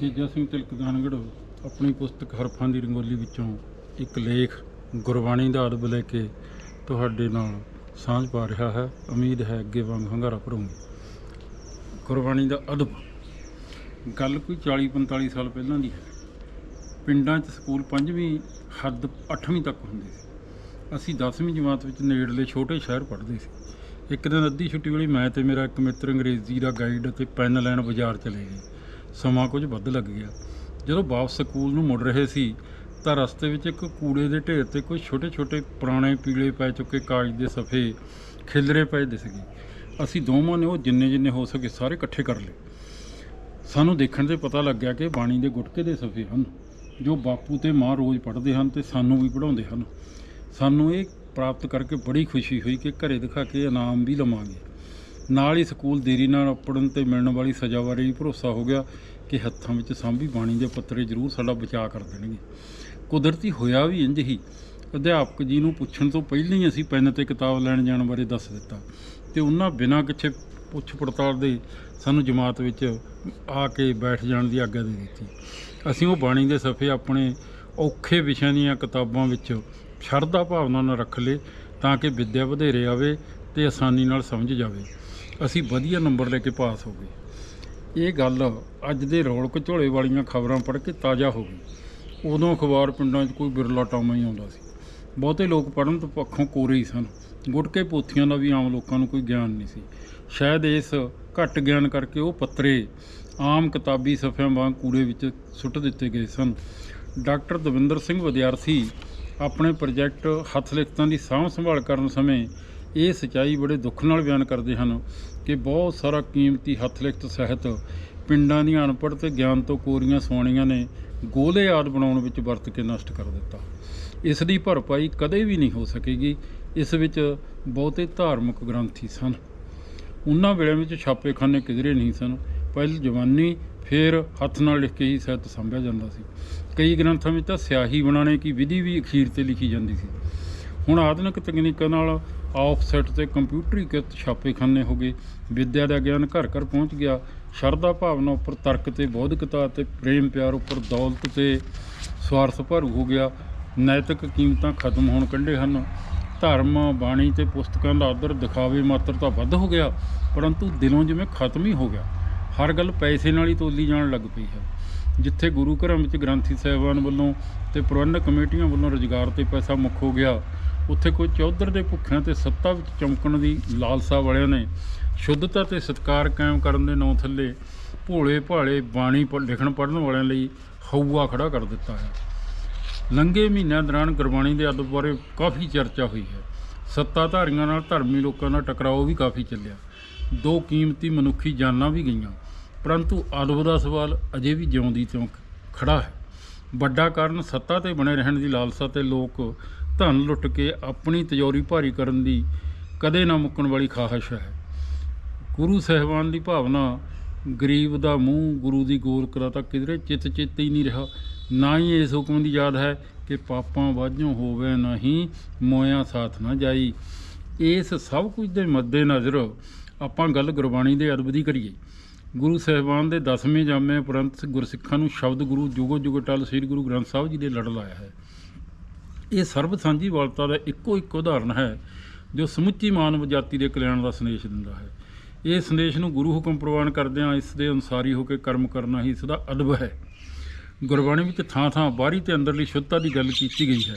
ਤੇਜਾ ਸਿੰਘ ਤਿਲਕਦਾਨਗੜ੍ਹ ਆਪਣੀ ਪੁਸਤਕ ਹਰਫਾਂ ਦੀ ਰੰਗੋਲੀ ਵਿੱਚੋਂ ਇੱਕ ਲੇਖ ਗੁਰਬਾਣੀ ਦਾ ਅਦਬ ਲੈ ਕੇ ਤੁਹਾਡੇ ਨਾਲ ਸਾਂਝ ਪਾ ਰਿਹਾ ਹੈ। ਉਮੀਦ ਹੈ ਅੱਗੇ ਵਾਂਗ ਹੰਗਾਰਾ ਭਰੂੰਗੀ। ਗੁਰਬਾਣੀ ਦਾ ਅਦਬ ਗੱਲ ਕੋਈ 40 45 ਸਾਲ ਪਹਿਲਾਂ ਦੀ ਹੈ। ਪਿੰਡਾਂ 'ਚ ਸਕੂਲ ਪੰਜਵੀਂ ਹੱਦ 8ਵੀਂ ਤੱਕ ਹੁੰਦੇ ਸੀ। ਅਸੀਂ 10ਵੀਂ ਜਮਾਤ ਵਿੱਚ ਨੇੜਲੇ ਛੋਟੇ ਸ਼ਹਿਰ ਪੜ੍ਹਦੇ ਸੀ। ਇੱਕ ਦਿਨ ਅੱਧੀ ਛੁੱਟੀ ਵੇਲੇ ਮੈਂ ਤੇ ਮੇਰਾ ਇੱਕ ਮਿੱਤਰ ਅੰਗਰੇਜ਼ੀ ਦਾ ਗਾਈਡ ਅਤੇ ਪੈਨ ਲੈਣ ਬਾਜ਼ਾਰ ਚਲੇ ਗਏ। ਸਮਾਂ ਕੁਝ ਵੱਧ ਲੱਗ ਗਿਆ। ਜਦੋਂ ਵਾਪਸ ਸਕੂਲ ਨੂੰ ਮੁੜ ਰਹੇ ਸੀ, ਤਾਂ ਰਸਤੇ ਵਿੱਚ ਇੱਕ ਕੂੜੇ ਦੇ ਢੇਰ ਤੇ ਕੁਝ ਛੋਟੇ-ਛੋਟੇ ਪੁਰਾਣੇ ਪੀਲੇ ਪੈ ਚੁੱਕੇ ਕਾਗਜ਼ ਦੇ ਸਫੇ ਖਿਲਰੇ ਪਏ ਦਿਸ ਗਏ। ਅਸੀਂ ਦੋਵਾਂ ਨੇ ਉਹ ਜਿੰਨੇ ਜਿੰਨੇ ਹੋ ਸਕੇ ਸਾਰੇ ਇਕੱਠੇ ਕਰ ਲਏ। ਸਾਨੂੰ ਦੇਖਣ ਤੇ ਪਤਾ ਲੱਗਿਆ ਕਿ ਬਾਣੀ ਦੇ ਗੁਟਕੇ ਦੇ ਸਫੇ ਹਨ, ਜੋ ਬਾਪੂ ਤੇ ਮਾਂ ਰੋਜ਼ ਪੜ੍ਹਦੇ ਹਨ ਤੇ ਸਾਨੂੰ ਵੀ ਪੜ੍ਹਾਉਂਦੇ ਹਨ। ਸਾਨੂੰ ਇਹ ਪ੍ਰਾਪਤ ਕਰਕੇ ਬੜੀ ਖੁਸ਼ੀ ਹੋਈ ਕਿ ਘਰੇ ਦਿਖਾ ਕੇ ਇਨਾਮ ਵੀ ਲਵਾਂਗੇ। ਨਾਲ ਹੀ ਸਕੂਲ ਦੇਰੀ ਨਾਲ ਪੜਨ ਤੇ ਮਿਲਣ ਵਾਲੀ ਸਜ਼ਾ ਬਾਰੇ ਵੀ ਭਰੋਸਾ ਹੋ ਗਿਆ ਕਿ ਹੱਥਾਂ ਵਿੱਚ ਸਾਂਭੀ ਬਾਣੀ ਦੇ ਪੱਤਰੇ ਜ਼ਰੂਰ ਸਾਡਾ ਬਚਾਅ ਕਰ ਦੇਣਗੇ। ਕੁਦਰਤੀ ਹੋਇਆ ਵੀ ਇੰਜ ਹੀ। ਅਧਿਆਪਕ ਜੀ ਨੂੰ ਪੁੱਛਣ ਤੋਂ ਪਹਿਲਾਂ ਹੀ ਅਸੀਂ ਪੈਨ ਤੇ ਕਿਤਾਬ ਲੈਣ ਜਾਣ ਬਾਰੇ ਦੱਸ ਦਿੱਤਾ ਤੇ ਉਹਨਾਂ ਬਿਨਾਂ ਕਿਛੇ ਪੁੱਛ ਪੜਤਾਲ ਦੇ ਸਾਨੂੰ ਜਮਾਤ ਵਿੱਚ ਆ ਕੇ ਬੈਠ ਜਾਣ ਦੀ ਆਗਿਆ ਦੇ ਦਿੱਤੀ। ਅਸੀਂ ਉਹ ਬਾਣੀ ਦੇ ਸਫੇ ਆਪਣੇ ਔਖੇ ਵਿਸ਼ਿਆਂ ਦੀਆਂ ਕਿਤਾਬਾਂ ਵਿੱਚ ਸ਼ਰਧਾ ਭਾਵਨਾ ਨਾਲ ਰੱਖ ਲਏ ਤਾਂ ਕਿ ਵਿੱਦਿਆ ਵਧੇਰੇ ਆਵੇ ਤੇ ਆਸਾਨੀ ਨਾਲ ਸਮਝ ਜਾਵੇ। ਅਸੀਂ ਵਧੀਆ ਨੰਬਰ ਲੈ ਕੇ ਪਾਸ ਹੋ ਗਏ। ਇਹ ਗੱਲ ਅੱਜ ਦੇ ਰੌਲ ਘਚੋਲੇ ਵਾਲੀਆਂ ਖਬਰਾਂ ਪੜ੍ਹ ਕੇ ਤਾਜ਼ਾ ਹੋ ਗਈ। ਉਦੋਂ ਅਖਬਾਰ ਪਿੰਡਾਂ 'ਚ ਕੋਈ ਬਿਰਲਾ ਟਾਮਾ ਹੀ ਆਉਂਦਾ ਸੀ। ਬਹੁਤੇ ਲੋਕ ਪੜ੍ਹਨ ਤੋਂ ਪੱਖੋਂ ਕੋਰੇ ਹੀ ਸਨ। ਗੁਟਕੇ ਪੋਥੀਆਂ ਦਾ ਵੀ ਆਮ ਲੋਕਾਂ ਨੂੰ ਕੋਈ ਗਿਆਨ ਨਹੀਂ ਸੀ। ਸ਼ਾਇਦ ਇਸ ਘੱਟ ਗਿਆਨ ਕਰਕੇ ਉਹ ਪੱਤਰੇ ਆਮ ਕਿਤਾਬੀ ਸਫ਼ਿਆਂ ਵਾਂਗ ਕੂੜੇ ਵਿੱਚ ਸੁੱਟ ਦਿੱਤੇ ਗਏ ਸਨ। ਡਾਕਟਰ ਦਵਿੰਦਰ ਸਿੰਘ ਵਿਦਿਆਰਥੀ ਆਪਣੇ ਪ੍ਰੋਜੈਕਟ ਹੱਥ ਲਿਖਤਾਂ ਦੀ ਸਾਂਭ ਸੰਭਾਲ ਕਰਨ ਸਮੇਂ ਇਹ ਸਚਾਈ ਬੜੇ ਦੁੱਖ ਨਾਲ ਬਿਆਨ ਕਰਦੇ ਹਨ। ਕਿ ਬਹੁਤ ਸਾਰਾ ਕੀਮਤੀ ਹੱਥ ਲਿਖਤ ਸਾਹਿਤ ਪਿੰਡਾਂ ਦੀਆਂ ਅਨਪੜ੍ਹ ਤੇ ਗਿਆਨ ਤੋਂ ਕੋਰੀਆਂ ਸਵਾਣੀਆਂ ਨੇ ਗੋਲੇ ਆਦ ਬਣਾਉਣ ਵਿੱਚ ਵਰਤ ਕੇ ਨਸ਼ਟ ਕਰ ਦਿੱਤਾ। ਇਸ ਦੀ ਭਰਪਾਈ ਕਦੇ ਵੀ ਨਹੀਂ ਹੋ ਸਕੇਗੀ। ਇਸ ਵਿੱਚ ਬਹੁਤੇ ਧਾਰਮਿਕ ਗ੍ਰੰਥੀ ਸਨ। ਉਹਨਾਂ ਵੇਲੇ ਵਿੱਚ ਛਾਪੇਖਾਨੇ ਕਿਧਰੇ ਨਹੀਂ ਸਨ। ਪਹਿਲ ਜਵਾਨੀ ਫਿਰ ਹੱਥ ਨਾਲ ਲਿਖ ਕੇ ਹੀ ਸਾਹਿਤ ਸੰਭਿਆ ਜਾਂਦਾ ਸੀ। ਕਈ ਗ੍ਰੰਥਾਂ ਵਿੱਚ ਤਾਂ ਸਿਆਹੀ ਬਣਾਉਣੇ ਦੀ ਵਿਧੀ ਵੀ ਅਖੀਰ ਤੇ ਲਿਖੀ ਜਾਂਦੀ ਸੀ। ਹੁਣ ਆਧੁਨਿਕ ਤਕਨੀਕਾਂ ਨਾਲ ਆਫਸੈਟ ਤੇ ਕੰਪਿਊਟਰੀਕ੍ਰਿਤ ਛਾਪੇਖਾਨੇ ਹੋ ਗਏ। ਵਿੱਦਿਆ ਦਾ ਗਿਆਨ ਘਰ ਘਰ ਪਹੁੰਚ ਗਿਆ। ਸ਼ਰਧਾ ਭਾਵਨਾ ਉੱਪਰ ਤਰਕ ਤੇ ਬੌਧਿਕਤਾ ਤੇ ਪ੍ਰੇਮ ਪਿਆਰ ਉੱਪਰ ਦੌਲਤ ਤੇ ਸਵਾਰਥ ਭਰੂ ਹੋ ਗਿਆ। ਨੈਤਿਕ ਕੀਮਤਾਂ ਖਤਮ ਹੋਣ ਕੰਢੇ ਹਨ। ਧਰਮ, ਬਾਣੀ ਤੇ ਪੁਸਤਕਾਂ ਦਾ ਆਦਰ ਦਿਖਾਵੇ ਮਾਤਰ ਤਾਂ ਵੱਧ ਹੋ ਗਿਆ, ਪਰੰਤੂ ਦਿਲੋਂ ਜਿਵੇਂ ਖਤਮ ਹੀ ਹੋ ਗਿਆ, ਹਰ ਗੱਲ ਪੈਸੇ ਨਾਲ ਹੀ ਤੋਲੀ ਜਾਣ ਲੱਗ ਪਈ ਹੈ। ਜਿੱਥੇ ਗੁਰੂ ਘਰਾਂ ਵਿੱਚ ਗ੍ਰੰਥੀ ਸਾਹਿਬਾਨ ਵੱਲੋਂ ਤੇ ਪ੍ਰਬੰਧਕ ਕਮੇਟੀਆਂ ਵੱਲੋਂ ਰੁਜ਼ਗਾਰ ਤੇ ਪੈਸਾ ਮੁੱਖ ਹੋ ਗਿਆ ਉੱਥੇ ਕੋਈ ਚੌਧਰ ਦੇ ਭੁੱਖਿਆਂ ਤੇ ਸੱਤਾ ਵਿੱਚ ਚਮਕਣ ਦੀ ਲਾਲਸਾ ਵਾਲਿਆਂ ਨੇ ਸ਼ੁੱਧਤਾ ਤੇ ਸਤਕਾਰ ਕਾਇਮ ਕਰਨ ਦੇ ਨਾਂ ਥੱਲੇ ਭੋਲੇ ਭਾਲੇ ਬਾਣੀ ਪ- ਲਿਖਣ ਪੜ੍ਹਨ ਵਾਲਿਆਂ ਲਈ ਹਊਆ ਖੜਾ ਕਰ ਦਿੱਤਾ ਹੈ। ਲੰਘੇ ਮਹੀਨਿਆਂ ਦੌਰਾਨ ਗੁਰਬਾਣੀ ਦੇ ਅਦਬ ਬਾਰੇ ਕਾਫੀ ਚਰਚਾ ਹੋਈ ਹੈ। ਸੱਤਾਧਾਰੀਆਂ ਨਾਲ ਧਰਮੀ ਲੋਕਾਂ ਦਾ ਟਕਰਾਓ ਵੀ ਕਾਫੀ ਚੱਲਿਆ। ਦੋ ਕੀਮਤੀ ਮਨੁੱਖੀ ਜਾਨਾਂ ਵੀ ਗਈਆਂ। ਪਰੰਤੂ ਅਦਬ ਦਾ ਸਵਾਲ ਅਜੇ ਵੀ ਜਿਉਂਦੀ ਤਿਉਂ ਖੜਾ ਹੈ। ਵੱਡਾ ਕਾਰਨ ਸੱਤਾ ਤੇ ਬਣੇ ਰਹਿਣ ਦੀ ਲਾਲਸਾ ਤੇ ਲੋਕ ਧਨ ਲੁੱਟ ਕੇ ਆਪਣੀ ਤਜੋਰੀ ਭਾਰੀ ਕਰਨ ਦੀ ਕਦੇ ਨਾ ਮੁੱਕਣ ਵਾਲੀ ਖਾਹਿਸ਼ ਹੈ। ਗੁਰੂ ਸਾਹਿਬਾਨ ਦੀ ਭਾਵਨਾ, ਗਰੀਬ ਦਾ ਮੂੰਹ ਗੁਰੂ ਦੀ ਗੋਲਕ ਦਾ ਤਾਂ ਕਿਧਰੇ ਚਿੱਤ ਚਿੱਤ ਹੀ ਨਹੀਂ ਰਿਹਾ। ਨਾ ਹੀ ਇਸ ਹੁਕਮ ਦੀ ਯਾਦ ਹੈ ਕਿ ਪਾਪਾਂ ਵਾਝੋਂ ਹੋਵੇ ਨਹੀਂ, ਮੋਇਆ ਸਾਥ ਨਾ ਜਾਈ। ਇਸ ਸਭ ਕੁਝ ਦੇ ਮੱਦੇ ਨਜ਼ਰ ਆਪਾਂ ਗੱਲ ਗੁਰਬਾਣੀ ਦੇ ਅਦਬ ਦੀ ਕਰੀਏ। ਗੁਰੂ ਸਾਹਿਬਾਨ ਦੇ ਦਸਵੇਂ ਜਾਮੇ ਉਪਰੰਤ ਗੁਰਸਿੱਖਾਂ ਨੂੰ ਸ਼ਬਦ ਗੁਰੂ ਜੁਗੋ ਜੁਗ ਟਲ ਸ੍ਰੀ ਗੁਰੂ ਗ੍ਰੰਥ ਸਾਹਿਬ ਜੀ ਦੇ ਲੜ ਲਾਇਆ ਹੈ। ਇਹ ਸਰਬ ਸਾਂਝੀ ਵਾਲਤਾ ਦਾ ਇੱਕੋ ਇੱਕ ਉਦਾਹਰਣ ਹੈ, ਜੋ ਸਮੁੱਚੀ ਮਾਨਵ ਜਾਤੀ ਦੇ ਕਲਿਆਣ ਦਾ ਸੰਦੇਸ਼ ਦਿੰਦਾ ਹੈ। ਇਹ ਸੰਦੇਸ਼ ਨੂੰ ਗੁਰੂ ਹੁਕਮ ਪ੍ਰਵਾਨ ਕਰਦਿਆਂ ਇਸ ਦੇ ਅਨੁਸਾਰੀ ਹੋ ਕੇ ਕਰਮ ਕਰਨਾ ਹੀ ਇਸ ਦਾ ਅਦਬ ਹੈ। ਗੁਰਬਾਣੀ ਵਿੱਚ ਥਾਂ-ਥਾਂ ਬਾਹਰੀ ਤੇ ਅੰਦਰਲੀ ਸ਼ੁੱਧਤਾ ਦੀ ਗੱਲ ਕੀਤੀ ਗਈ ਹੈ।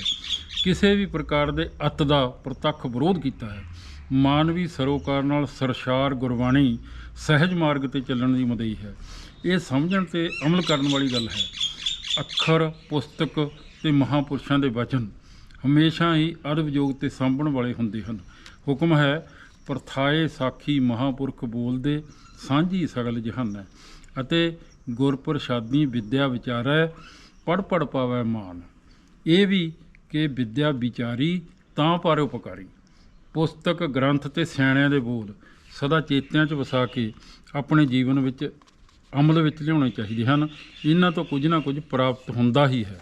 ਕਿਸੇ ਵੀ ਪ੍ਰਕਾਰ ਦੇ ਅਤ ਦਾ ਪ੍ਰਤੱਖ ਵਿਰੋਧ ਕੀਤਾ ਹੈ। ਮਾਨਵੀ ਸਰੋਕਾਰ ਨਾਲ ਸਰਸ਼ਾਰ ਗੁਰਬਾਣੀ ਸਹਿਜ ਮਾਰਗ ਤੇ ਚੱਲਣ ਦੀ ਮਦਈ ਹੈ। ਇਹ ਸਮਝਣ ਤੇ ਅਮਲ ਕਰਨ ਵਾਲੀ ਗੱਲ ਹੈ। ਅੱਖਰ, ਪੁਸਤਕ ਤੇ ਮਹਾਪੁਰਸ਼ਾਂ ਦੇ ਵਚਨ ਹਮੇਸ਼ਾ ਹੀ ਅਦਬ ਤੇ ਸਾਂਭਣ ਵਾਲੇ ਹੁੰਦੇ ਹਨ। ਹੁਕਮ ਹੈ, ਪ੍ਰਥਾਏ ਸਾਖੀ ਮਹਾਪੁਰਖ ਬੋਲਦੇ ਸਾਂਝੀ ਸਗਲ ਜਹਾਨੈ ਅਤੇ ਗੁਰ ਪ੍ਰਸਾਦੀ ਵਿਦਿਆ ਵਿਚਾਰੈ ਪੜ ਪੜ ਪਾਵੈ ਮਾਨ। ਇਹ ਵੀ ਕਿ ਵਿਦਿਆ ਵਿਚਾਰੀ ਤਾਂ ਪਰ ਉਪਕਾਰੀ। ਪੁਸਤਕ ਗ੍ਰੰਥ ਤੇ ਸਿਆਣਿਆਂ ਦੇ ਬੋਲ ਸਦਾ ਚੇਤਿਆਂ 'ਚ ਵਸਾ ਕੇ ਆਪਣੇ ਜੀਵਨ ਵਿੱਚ ਅਮਲ ਵਿੱਚ ਲਿਆਉਣੇ ਚਾਹੀਦੇ ਹਨ। ਇਹਨਾਂ ਤੋਂ ਕੁਝ ਨਾ ਕੁਝ ਪ੍ਰਾਪਤ ਹੁੰਦਾ ਹੀ ਹੈ।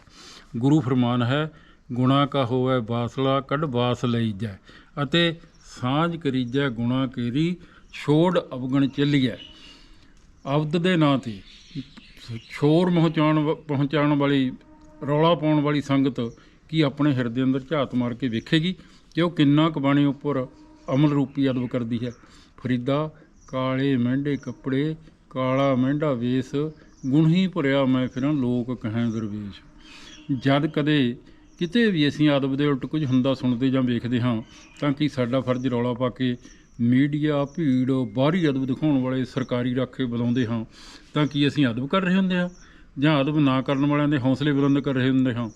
ਗੁਰੂ ਫਰਮਾਨ ਹੈ ਗੁਣਾ ਕਾ ਹੋਵੇ ਬਾਸਲਾ, ਕੱਢ ਬਾਸ ਲਈਜੈ ਅਤੇ ਸਾਂਝ ਕਰੀਜੈ ਗੁਣਾ ਕੇਰੀ, ਛੋੜ ਅਵਗਣ ਚੱਲੀਐ। ਅਬਦ ਦੇ ਨਾਂ ਤੇ ਸ਼ੋਰ ਪਹੁੰਚਾਉਣ ਵ- ਪਹੁੰਚਾਉਣ ਵਾਲੀ, ਰੌਲਾ ਪਾਉਣ ਵਾਲੀ ਸੰਗਤ ਕੀ ਆਪਣੇ ਹਿਰਦੇ ਅੰਦਰ ਝਾਤ ਮਾਰ ਕੇ ਵੇਖੇਗੀ? ਕਿ ਉਹ ਕਿੰਨਾ ਕੁ ਬਾਣੀ ਉੱਪਰ ਅਮਲ ਰੂਪੀ ਅਦਬ ਕਰਦੀ ਹੈ? ਫਰੀਦਾ, ਕਾਲੇ ਮਹਿੰਡੇ ਕੱਪੜੇ, ਕਾਲਾ ਮਹਿੰਡਾ ਵੇਸ, ਗੁਣ ਹੀ ਭਰਿਆ ਮੈਂ ਫਿਰਾਂ ਲੋਕ ਕਹਾਂ ਦਰਵੇਸ਼। ਜਦ ਕਦੇ ਕਿਤੇ ਵੀ ਅਸੀਂ ਅਦਬ ਦੇ ਉਲਟ ਕੁਝ ਹੁੰਦਾ ਸੁਣਦੇ ਜਾਂ ਵੇਖਦੇ ਹਾਂ, ਤਾਂ ਕਿ ਸਾਡਾ ਫਰਜ਼ ਰੌਲਾ ਪਾ ਕੇ ਮੀਡੀਆ ਭੀੜ, ਬਾਹਰੀ ਅਦਬ ਦਿਖਾਉਣ ਵਾਲੇ ਸਰਕਾਰੀ ਰਾਖੇ ਬੁਲਾਉਂਦੇ ਹਾਂ, ਤਾਂ ਕਿ ਅਸੀਂ ਅਦਬ ਕਰ ਰਹੇ ਹੁੰਦੇ ਹਾਂ? ਜਾਂ ਅਦਬ ਨਾ ਕਰਨ ਵਾਲਿਆਂ ਦੇ ਹੌਸਲੇ ਬੁਲੰਦ ਕਰ ਰਹੇ ਹੁੰਦੇ ਹਾਂ?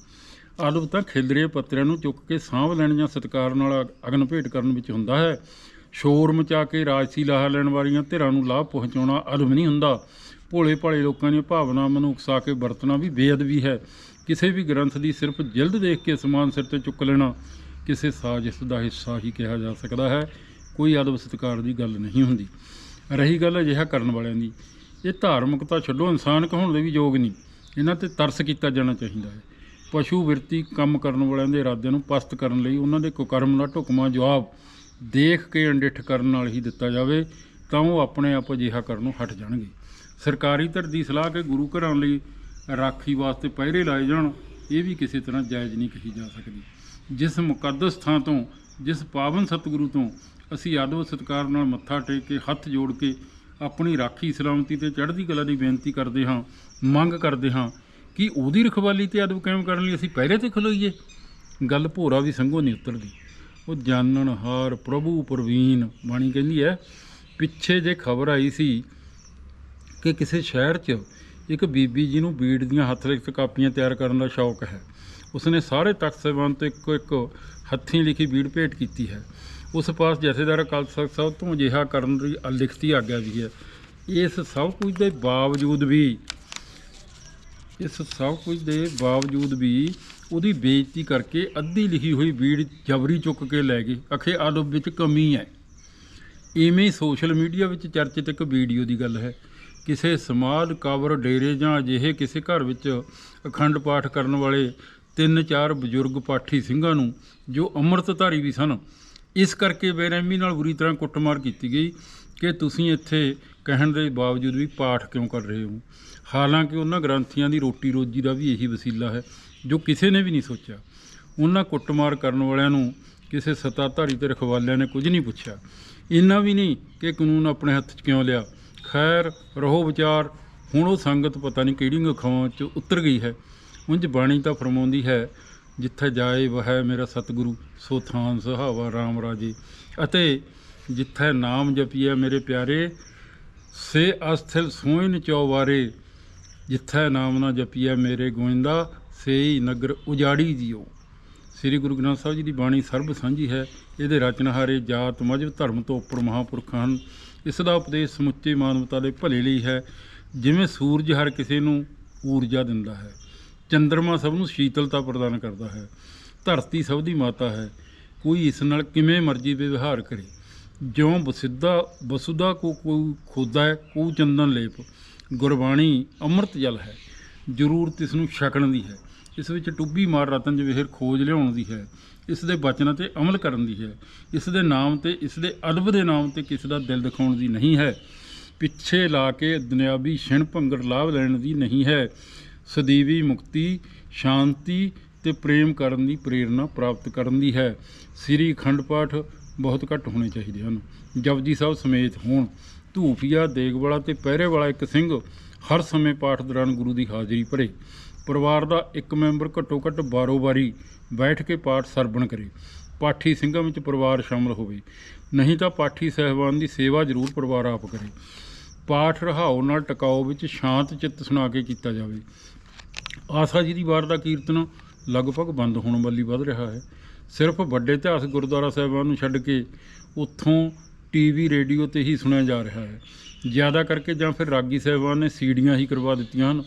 ਅਦਬ ਤਾਂ ਖਿਲਰੇ ਪੱਤਰਿਆਂ ਨੂੰ ਚੁੱਕ ਕੇ ਸਾਂਭ ਲੈਣ ਜਾਂ ਸਤਿਕਾਰ ਨਾਲ ਅਗਨ ਭੇਟ ਕਰਨ ਵਿੱਚ ਹੁੰਦਾ ਹੈ। ਸ਼ੋਰ ਮਚਾ ਕੇ ਰਾਜਸੀ ਲਾਹ ਲੈਣ ਵਾਲੀਆਂ ਧਿਰਾਂ ਨੂੰ ਲਾਭ ਪਹੁੰਚਾਉਣਾ ਅਦਬ ਨਹੀਂ ਹੁੰਦਾ। ਭੋਲੇ ਭਾਲੇ ਲੋਕਾਂ ਦੀਆਂ ਭਾਵਨਾਵਾਂ ਨੂੰ ਉਕਸਾ ਕੇ ਵਰਤਣਾ ਵੀ ਬੇਅਦਬੀ ਹੈ। ਕਿਸੇ ਵੀ ਗ੍ਰੰਥ ਦੀ ਸਿਰਫ ਜਿਲਦ ਦੇਖ ਕੇ ਸਮਾਨ ਸਿਰ ਤੇ ਚੁੱਕ ਲੈਣਾ ਕਿਸੇ ਸਾਜ਼ਿਸ਼ ਦਾ ਹਿੱਸਾ ਹੀ ਕਿਹਾ ਜਾ ਸਕਦਾ ਹੈ। ਕੋਈ ਆਦਬ ਸਤਿਕਾਰ ਦੀ ਗੱਲ ਨਹੀਂ ਹੁੰਦੀ। ਰਹੀ ਗੱਲ ਅਜਿਹਾ ਕਰਨ ਵਾਲਿਆਂ ਦੀ। ਇਹ ਧਾਰਮਿਕਤਾ ਛੱਡੋ, ਇਨਸਾਨ ਕਹਾਉਣ ਦੇ ਵੀ ਯੋਗ ਨਹੀਂ। ਇਹਨਾਂ ਤੇ ਤਰਸ ਕੀਤਾ ਜਾਣਾ ਚਾਹੀਦਾ ਹੈ। ਪਸ਼ੂ ਵਿਰਤੀ ਕੰਮ ਕਰਨ ਵਾਲਿਆਂ ਦੇ ਇਰਾਦਿਆਂ ਨੂੰ ਪਸਤ ਕਰਨ ਲਈ ਉਹਨਾਂ ਦੇ ਕੁਕਰਮ ਦਾ ਢੁਕਮਾ ਜਵਾਬ ਦੇਖ ਕੇ ਅੰਡਿਠ ਕਰਨ ਨਾਲ ਹੀ ਦਿੱਤਾ ਜਾਵੇ, ਤਾਂ ਉਹ ਆਪਣੇ ਆਪ ਅਜਿਹਾ ਕਰਨ ਨੂੰ ਹਟ ਜਾਣਗੇ। ਸਰਕਾਰੀ ਧਿਰ ਦੀ ਸਲਾਹ ਕਿ ਗੁਰੂ ਘਰਾਂ ਲਈ ਰਾਖੀ ਵਾਸਤੇ ਪਹਿਰੇ ਲਾਏ ਜਾਣ, ਇਹ ਵੀ ਕਿਸੇ ਤਰ੍ਹਾਂ ਜਾਇਜ਼ ਨਹੀਂ ਕਹੀ ਜਾ ਸਕਦੀ। ਜਿਸ ਮੁਕੱਦਸ ਥਾਂ ਤੋਂ, ਜਿਸ ਪਾਵਨ ਸਤਿਗੁਰੂ ਤੋਂ ਅਸੀਂ ਆਦਰ ਸਤਿਕਾਰ ਨਾਲ ਮੱਥਾ ਟੇਕ ਕੇ, ਹੱਥ ਜੋੜ ਕੇ ਆਪਣੀ ਰਾਖੀ ਸਲਾਮਤੀ ਤੇ ਚੜ੍ਹਦੀ ਕਲਾ ਦੀ ਬੇਨਤੀ ਕਰਦੇ ਹਾਂ, ਮੰਗ ਕਰਦੇ ਹਾਂ ਕਿ ਉਹਦੀ ਰਖਵਾਲੀ ਤੇ ਅਦਬ ਕਾਇਮ ਕਰਨ ਲਈ ਅਸੀਂ ਪਹਿਰੇ ਤੇ ਖਲੋਈਏ। ਗੱਲ ਭੋਰਾ ਵੀ ਸੰਘੋ ਨਹੀਂ ਉਤਰਦੀ। ਉਹ ਜਾਣਨ ਹਾਰ ਪ੍ਰਭੂ ਪ੍ਰਵੀਨ ਬਾਣੀ ਕਹਿੰਦੀ ਹੈ, ਪਿੱਛੇ ਜੇ ਖਬਰ ਆਈ ਸੀ ਕਿ ਕਿਸੇ ਸ਼ਹਿਰ 'ਚ ਇੱਕ ਬੀਬੀ ਜੀ ਨੂੰ ਬੀੜ ਦੀਆਂ ਹੱਥ ਲਿਖਤ ਕਾਪੀਆਂ ਤਿਆਰ ਕਰਨ ਦਾ ਸ਼ੌਕ ਹੈ। ਉਸਨੇ ਸਾਰੇ ਤਖਤ ਸਾਹਿਬਾਨ ਤੋਂ ਇੱਕੋ ਇੱਕ ਹੱਥੀਂ ਲਿਖੀ ਬੀੜ ਭੇਟ ਕੀਤੀ ਹੈ। ਉਸ ਪਾਸ ਜਥੇਦਾਰ ਅਕਾਲ ਤਖਤ ਸਾਹਿਬ ਤੋਂ ਅਜਿਹਾ ਕਰਨ ਦੀ ਲਿਖਤੀ ਆਗਿਆ ਵੀ ਹੈ। ਇਸ ਸਭ ਕੁਝ ਦੇ ਬਾਵਜੂਦ ਵੀ, ਇਸ ਸਭ ਕੁਝ ਦੇ ਬਾਵਜੂਦ ਵੀ ਉਹਦੀ ਬੇਇੱਜ਼ਤੀ ਕਰਕੇ ਅੱਧੀ ਲਿਖੀ ਹੋਈ ਬੀੜ ਜਬਰੀ ਚੁੱਕ ਕੇ ਲੈ ਗਏ। ਅਖੇ ਆਦਬ ਵਿੱਚ ਕਮੀ ਹੈ। ਇਵੇਂ ਹੀ ਸੋਸ਼ਲ ਮੀਡੀਆ ਵਿੱਚ ਚਰਚਿਤ ਇੱਕ ਵੀਡੀਓ ਦੀ ਗੱਲ ਹੈ। ਕਿਸੇ ਸਮਾਧ ਕਬਰ ਡੇਰੇ ਜਾਂ ਅਜਿਹੇ ਕਿਸੇ ਘਰ ਵਿੱਚ ਅਖੰਡ ਪਾਠ ਕਰਨ ਵਾਲੇ ਤਿੰਨ ਚਾਰ ਬਜ਼ੁਰਗ ਪਾਠੀ ਸਿੰਘਾਂ ਨੂੰ ਜੋ ਅੰਮ੍ਰਿਤਧਾਰੀ ਵੀ ਸਨ, ਇਸ ਕਰਕੇ ਬੇਰਹਿਮੀ ਨਾਲ ਬੁਰੀ ਤਰ੍ਹਾਂ ਕੁੱਟਮਾਰ ਕੀਤੀ ਗਈ ਕਿ ਤੁਸੀਂ ਇੱਥੇ ਕਹਿਣ ਦੇ ਬਾਵਜੂਦ ਵੀ ਪਾਠ ਕਿਉਂ ਕਰ ਰਹੇ ਹੋ। ਹਾਲਾਂਕਿ ਉਹਨਾਂ ਗ੍ਰੰਥੀਆਂ ਦੀ ਰੋਟੀ ਰੋਜੀ ਦਾ ਵੀ ਇਹੀ ਵਸੀਲਾ ਹੈ, ਜੋ ਕਿਸੇ ਨੇ ਵੀ ਨਹੀਂ ਸੋਚਿਆ। ਉਹਨਾਂ ਕੁੱਟਮਾਰ ਕਰਨ ਵਾਲਿਆਂ ਨੂੰ ਕਿਸੇ ਸੱਤਾਧਾਰੀ ਤੇ ਰਖਵਾਲਿਆਂ ਨੇ ਕੁਝ ਨਹੀਂ ਪੁੱਛਿਆ। ਇੰਨਾ ਵੀ ਨਹੀਂ ਕਿ ਕਾਨੂੰਨ ਆਪਣੇ ਹੱਥ 'ਚ ਕਿਉਂ ਲਿਆ। ਖੈਰ, ਰਹੋ ਵਿਚਾਰ। ਹੁਣ ਉਹ ਸੰਗਤ ਪਤਾ ਨਹੀਂ ਕਿਹੜੀਆਂ ਖਾਵਾਂ 'ਚ ਉਤਰ ਗਈ ਹੈ। ਉਂਝ ਬਾਣੀ ਤਾਂ ਫਰਮਾਉਂਦੀ ਹੈ, ਜਿੱਥੇ ਜਾਏ ਵਹੈ ਮੇਰਾ ਸਤਿਗੁਰੂ, ਸੋ ਥਾਨ ਸੁਹਾਵਾ RAM ਰਾਜੇ। ਅਤੇ ਜਿੱਥੇ ਨਾਮ ਜਪੀਐ ਮੇਰੇ ਪਿਆਰੇ, ਸੇ ਅਸਥਿਲ ਸੋਇਨ ਚੌਵਾਰੇ। ਜਿੱਥੇ ਨਾਮ ਨਾ ਜਪੀਐ ਮੇਰੇ ਗੋਇੰਦਾ ਸੇਈ ਨਗਰ ਉਜਾੜੀ ਜਿਓ ਸ੍ਰੀ ਗੁਰੂ ਗ੍ਰੰਥ ਸਾਹਿਬ ਜੀ ਦੀ ਬਾਣੀ ਸਰਬ ਸਾਂਝੀ ਹੈ। ਇਹਦੇ ਰਚਨਹਾਰੇ ਜਾਤ ਮਜ਼ਹਬ ਧਰਮ ਤੋਂ ਉੱਪਰ ਮਹਾਂਪੁਰਖ ਹਨ। ਇਸ ਦਾ ਉਪਦੇਸ਼ ਸਮੁੱਚੇ ਮਾਨਵਤਾ ਦੇ ਭਲੇ ਲਈ ਹੈ, ਜਿਵੇਂ ਸੂਰਜ ਹਰ ਕਿਸੇ ਨੂੰ ਊਰਜਾ ਦਿੰਦਾ ਹੈ ਚੰ드ਰਮਾ ਸਭ ਨੂੰ ਸ਼ੀਤਲਤਾ ਪ੍ਰਦਾਨ ਕਰਦਾ ਹੈ, ਧਰਤੀ ਸਭ ਦੀ ਮਾਤਾ ਹੈ, ਕੋਈ ਇਸ ਨਾਲ ਕਿਵੇਂ ਮਰਜ਼ੀ ਵਿਵਹਾਰ ਕਰੇ, ਜਿਉਂ ਬਸਿੱਧਾ ਵਸੁਦਾ ਕੋ ਕੋਈ ਖੋਦਾ ਹੈ, ਕੋ ਚੰਦਨ ਲੇਪ, ਗੁਰਬਾਣੀ ਅੰਮ੍ਰਿਤ ਜਲ ਹੈ, ਜ਼ਰੂਰਤ ਇਸ ਨੂੰ ਛਕਣ ਦੀ ਹੈ, ਇਸ ਵਿੱਚ ਟੁੱਬੀ ਮਾਰ ਰਤਨ ਜਵੇਹਰ ਖੋਜ ਲਿਆਉਣ ਦੀ ਹੈ ਇਸ ਦੇ ਬਚਨਾਂ ਤੇ ਅਮਲ ਕਰਨ ਦੀ ਹੈ। ਇਸ ਦੇ ਨਾਮ ਤੇ, ਇਸ ਦੇ ਅਦਬ ਦੇ ਨਾਮ ਤੇ ਕਿਸੇ ਦਾ ਦਿਲ ਦਿਖਾਉਣ ਦੀ ਨਹੀਂ ਹੈ। ਪਿੱਛੇ ਲਾ ਕੇ ਦੁਨਿਆਵੀ ਛਿਣ ਭੰਗੜ ਲਾਭ ਲੈਣ ਦੀ ਨਹੀਂ ਹੈ। ਸਦੀਵੀ ਮੁਕਤੀ, ਸ਼ਾਂਤੀ ਤੇ ਪ੍ਰੇਮ ਕਰਨ ਦੀ ਪ੍ਰੇਰਣਾ ਪ੍ਰਾਪਤ ਕਰਨ ਦੀ ਹੈ। ਸ੍ਰੀ ਅਖੰਡ ਪਾਠ ਬਹੁਤ ਘੱਟ ਹੋਣੇ ਚਾਹੀਦੇ ਹਨ। ਜਪਜੀ ਸਾਹਿਬ ਸਮੇਤ ਹੋਣ। ਧੂਫੀਆ ਦੇਗਵਾਲਾ ਤੇ ਪਹਿਰੇ ਵਾਲਾ ਇੱਕ ਸਿੰਘ ਹਰ ਸਮੇਂ ਪਾਠ ਦੌਰਾਨ ਗੁਰੂ ਦੀ ਹਾਜ਼ਰੀ ਭਰੇ। ਪਰਿਵਾਰ ਦਾ ਇੱਕ ਮੈਂਬਰ ਘੱਟੋ ਘੱਟ ਬਾਰੋ ਬਾਰੀ ਬੈਠ ਕੇ ਪਾਠ ਸਰਵਣ ਕਰੇ। ਪਾਠੀ ਸਿੰਘਾਂ ਵਿੱਚ ਪਰਿਵਾਰ ਸ਼ਾਮਲ ਹੋਵੇ। ਨਹੀਂ ਤਾਂ ਪਾਠੀ ਸਹਿਬਾਨ ਦੀ ਸੇਵਾ ਜ਼ਰੂਰ ਪਰਿਵਾਰ ਆਪ ਕਰੇ। ਪਾਠ ਰਹਾਉ ਨਾਲ ਟਿਕਾਓ ਵਿੱਚ ਸ਼ਾਂਤ ਚਿੱਤ ਸੁਣਾ ਕੇ ਕੀਤਾ ਜਾਵੇ। ਆਸਾ ਜੀ ਦੀ ਵਾਰ ਦਾ ਕੀਰਤਨ ਲਗਭਗ ਬੰਦ ਹੋਣ ਵਾਲੀ ਵੱਧ ਰਿਹਾ ਹੈ। ਸਿਰਫ ਵੱਡੇ ਇਤਿਹਾਸ ਗੁਰਦੁਆਰਾ ਸਾਹਿਬਾਨ ਨੂੰ ਛੱਡ ਕੇ ਉੱਥੋਂ ਟੀਵੀ, ਰੇਡੀਓ ਤੇ ਹੀ ਸੁਣਿਆ ਜਾ ਰਿਹਾ ਹੈ। ਜ਼ਿਆਦਾ ਕਰਕੇ ਜਾਂ ਫਿਰ ਰਾਗੀ ਸਾਹਿਬਾਨ ਨੇ ਸੀੜੀਆਂ ਹੀ ਕਰਵਾ ਦਿੱਤੀਆਂ ਹਨ।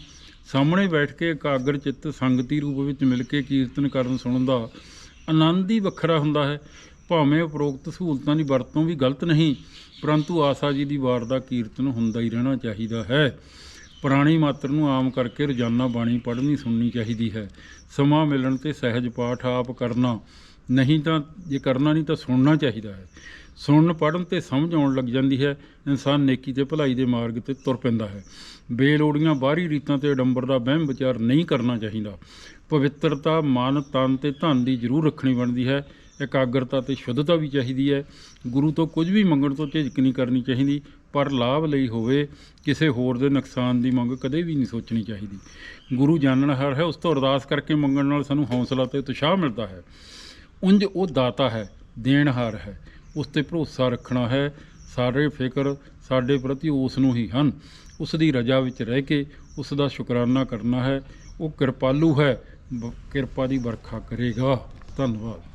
ਸਾਹਮਣੇ ਬੈਠ ਕੇ ਇਕਾਗਰ ਚਿੱਤ ਸੰਗਤੀ ਰੂਪ ਵਿੱਚ ਮਿਲ ਕੇ ਕੀਰਤਨ ਕਰਨ ਸੁਣਨ ਦਾ ਆਨੰਦ ਹੀ ਵੱਖਰਾ ਹੁੰਦਾ ਹੈ। ਭਾਵੇਂ ਉਪਰੋਕਤ ਸਹੂਲਤਾਂ ਦੀ ਵਰਤੋਂ ਵੀ ਗਲਤ ਨਹੀਂ, ਪਰੰਤੂ ਆਸਾ ਜੀ ਦੀ ਵਾਰ ਦਾ ਕੀਰਤਨ ਹੁੰਦਾ ਹੀ ਰਹਿਣਾ ਚਾਹੀਦਾ ਹੈ। ਪੁਰਾਣੀ ਮਾਤਰ ਨੂੰ ਆਮ ਕਰਕੇ ਰੋਜ਼ਾਨਾ ਬਾਣੀ ਪੜ੍ਹਨੀ ਸੁਣਨੀ ਚਾਹੀਦੀ ਹੈ। ਸਮਾਂ ਮਿਲਣ ਤੇ ਸਹਿਜ ਪਾਠ ਆਪ ਕਰਨਾ ਨਹੀਂ ਤਾਂ, ਜੇ ਕਰਨਾ ਨਹੀਂ ਤਾਂ ਸੁਣਨਾ ਚਾਹੀਦਾ ਹੈ। ਸੁਣਨ ਪੜਨ ਤੇ ਸਮਝ ਆਉਣ ਲੱਗ ਜਾਂਦੀ ਹੈ। ਇਨਸਾਨ ਨੇਕੀ ਤੇ ਭਲਾਈ ਦੇ ਮਾਰਗ ਤੇ ਤੁਰ ਪੈਂਦਾ ਹੈ। ਬੇਲੋੜੀਆਂ ਬਾਹਰੀ ਰੀਤਾਂ ਤੇ ਅਡੰਬਰ ਦਾ ਵਹਿਮ ਵਿਚਾਰ ਨਹੀਂ ਕਰਨਾ ਚਾਹੀਦਾ। ਪਵਿੱਤਰਤਾ, ਮਨ, ਤਨ ਤੇ ਧਨ ਦੀ ਜ਼ਰੂਰ ਰੱਖਣੀ ਬਣਦੀ ਹੈ। ਇਕਾਗਰਤਾ ਤੇ ਸ਼ੁੱਧਤਾ ਵੀ ਚਾਹੀਦੀ ਹੈ। ਗੁਰੂ ਤੋਂ ਕੁਝ ਵੀ ਮੰਗਣ ਤੋਂ ਝਿਜਕ ਨਹੀਂ ਕਰਨੀ ਚਾਹੀਦੀ। ਪਰ ਲਾਭ ਲਈ ਹੋਵੇ, ਕਿਸੇ ਹੋਰ ਦੇ ਨੁਕਸਾਨ ਦੀ ਮੰਗ ਕਦੇ ਵੀ ਨਹੀਂ ਸੋਚਣੀ ਚਾਹੀਦੀ। ਗੁਰੂ ਜਾਣਨਹਾਰ ਹੈ, ਉਸ ਤੋਂ ਅਰਦਾਸ ਕਰਕੇ ਮੰਗਣ ਨਾਲ ਸਾਨੂੰ ਹੌਸਲਾ ਤੇ ਉਤਸ਼ਾਹ ਮਿਲਦਾ ਹੈ। ਉਂਝ ਉਹ ਦਾਤਾ ਹੈ ਦੇਣਹਾਰ ਹੈ। ਉਸ ਤੇ ਭਰੋਸਾ ਰੱਖਣਾ ਹੈ। ਸਾਰੇ ਫਿਕਰ ਸਾਡੇ ਪ੍ਰਤੀ ਉਸ ਨੂੰ ਹੀ ਹਨ। ਉਸ ਦੀ ਰਜਾ ਵਿੱਚ ਰਹਿ ਕੇ ਉਸ ਦਾ ਸ਼ੁਕਰਾਨਾ ਕਰਨਾ ਹੈ। ਉਹ ਕਿਰਪਾਲੂ ਹੈ। ਬ- ਕਿਰਪਾ ਦੀ ਵਰਖਾ ਕਰੇਗਾ। ਧੰਨਵਾਦ।